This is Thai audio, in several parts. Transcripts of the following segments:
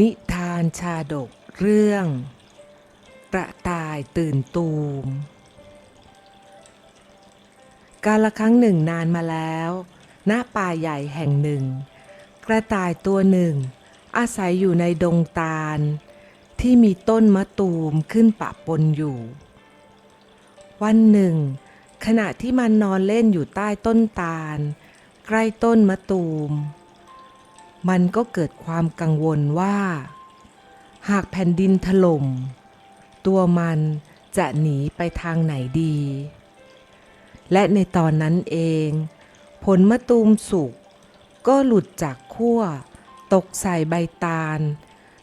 นิทานชาดกเรื่อง กระต่ายตื่นตูม กาละครั้งหนึ่งนานมาแล้ว ณ ป่าใหญ่แห่งหนึ่ง กระต่ายตัวหนึ่ง อาศัยอยู่ในดงตาล ที่มีต้นมะตูมขึ้นปะปนอยู่ วันหนึ่ง ขณะที่มันนอนเล่นอยู่ใต้ต้นตาล ใกล้ต้นมะตูม มันก็เกิดความกังวลว่า หากแผ่นดินถล่ม ตัวมันจะหนีไปทางไหนดี และในตอนนั้นเอง ผลมะตูมสุกก็หลุดจากขั้วตกใส่ใบตาล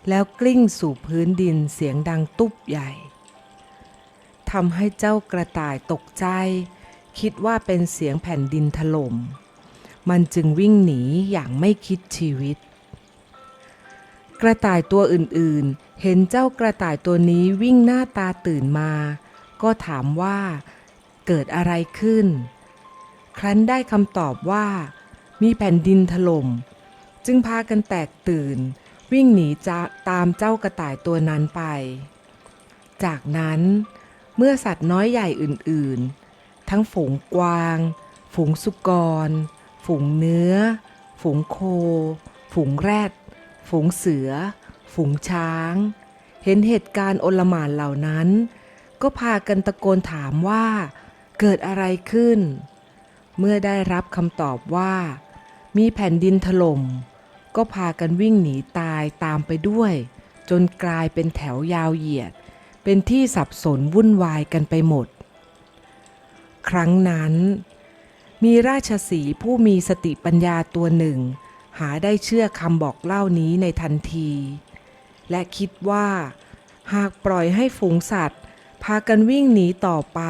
แล้วกลิ้งสู่พื้นดินเสียงดังตุ๊บใหญ่ทำให้เจ้ากระต่ายตกใจ คิดว่าเป็นเสียงแผ่นดินถล่ม มันจึงวิ่งหนีอย่างไม่คิดชีวิต กระต่ายตัวอื่นๆ เห็นเจ้ากระต่ายตัวนี้วิ่งหน้าตาตื่นมา ก็ถามว่า เกิดอะไรขึ้น ครั้นได้คำตอบว่า มีแผ่นดินถล่ม จึงพากันแตกตื่น วิ่งหนีจะตามเจ้ากระต่ายตัวนั้นไป จากนั้นเมื่อสัตว์น้อยใหญ่อื่นๆ ทั้งฝูงกวาง ฝูงสุกร ฝูงเนื้อ ฝูงโค ฝูงแรด ฝูงเสือ ฝูงช้าง เห็นเหตุการณ์โอลหม่านเหล่านั้น ก็พากันตะโกนถามว่า เกิดอะไรขึ้น เมื่อได้รับคำตอบว่า มีแผ่นดินถล่ม ก็พากันวิ่งหนีตายตามไปด้วย จนกลายเป็นแถวยาวเหยียด เป็นที่สับสนวุ่นวายกันไปหมด ครั้งนั้น มีราชสีผู้มีสติปัญญาตัวหนึ่ง หาได้เชื่อคำบอกเล่านี้ในทันที และคิดว่า หากปล่อยให้ฝูงสัตว์ พากันวิ่งหนีต่อไป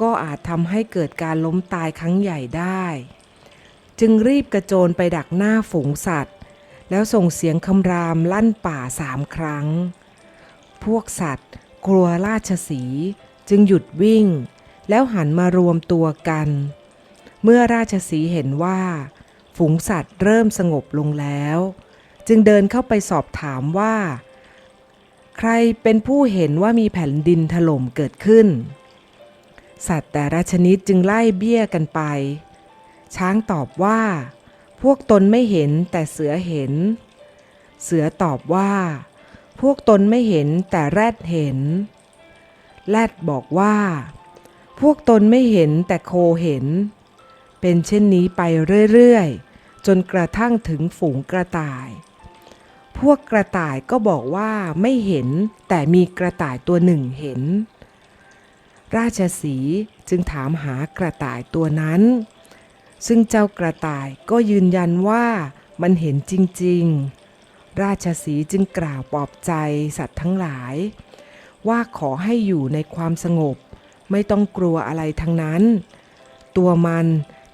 ก็อาจทำให้เกิดการล้มตายครั้งใหญ่ได้ จึงรีบกระโจนไปดักหน้าฝูงสัตว์ แล้วส่งเสียงคำรามลั่นป่าสามครั้ง พวกสัตว์ กลัวราชสีจึงหยุดวิ่ง แล้วหันมารวมตัวกัน เมื่อราชสีห์เห็นว่า ฝูงสัตว์เริ่มสงบลงแล้ว จึงเดินเข้าไปสอบถามว่า ใครเป็นผู้เห็นว่ามีแผ่นดินถล่มเกิดขึ้น สัตว์แต่ละชนิดจึงไล่เบี้ยกันไป ช้างตอบว่า พวกตนไม่เห็นแต่เสือเห็น เสือตอบว่า พวกตนไม่เห็นแต่แรดเห็น แรดบอกว่า พวกตนไม่เห็นแต่โคเห็น เป็นเช่นนี้ไปเรื่อยๆ จนกระทั่งถึงฝูงกระต่าย พวกกระต่ายก็บอกว่าไม่เห็นแต่มีกระต่ายตัวหนึ่งเห็น ราชสีจึงถามหากระต่ายตัวนั้น ซึ่งเจ้ากระต่ายก็ยืนยันว่ามันเห็นจริงๆ ราชสีจึงกล่าวปลอบใจสัตว์ทั้งหลาย ว่าขอให้อยู่ในความสงบ ไม่ต้องกลัวอะไรทั้งนั้น ตัวมัน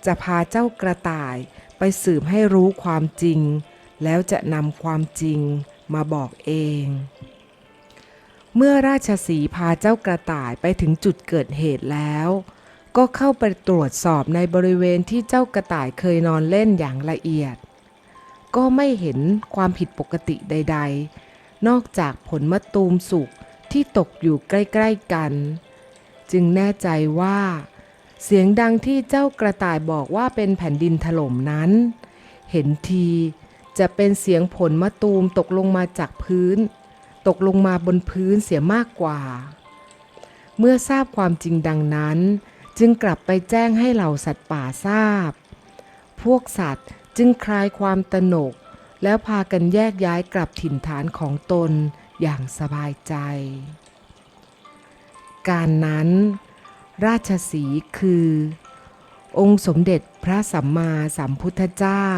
จะพาเจ้ากระต่ายไปสืบให้รู้ความจริง แล้วจะนำความจริงมาบอกเอง เมื่อราชสีพาเจ้ากระต่ายไปถึงจุดเกิดเหตุแล้ว ก็เข้าไปตรวจสอบในบริเวณที่เจ้ากระต่ายเคยนอนเล่นอย่างละเอียด ก็ไม่เห็นความผิดปกติใด ๆ นอกจากผลมะตูมสุกที่ตกอยู่ใกล้ ๆ กัน จึงแน่ใจว่า เสียงดังที่เจ้ากระต่ายบอกว่าเป็นแผ่นดินถล่มนั้น เห็นทีจะเป็นเสียงผลมะตูมตกลงมาจากพื้น ตกลงมาบนพื้นเสียมากกว่า เมื่อทราบความจริงดังนั้น จึงกลับไปแจ้งให้เหล่าสัตว์ป่าทราบ พวกสัตว์จึงคลายความตนก แล้วพากันแยกย้ายกลับถิ่นฐานของตนอย่างสบายใจ การนั้น ราชสีคือ องค์สมเด็จพระสัมมาสัมพุทธเจ้า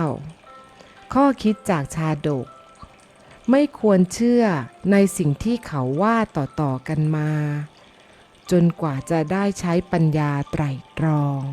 ข้อคิดจากชาดก ไม่ควรเชื่อในสิ่งที่เขาว่าต่อๆกันมา จนกว่าจะได้ใช้ปัญญาไตร่ตรอง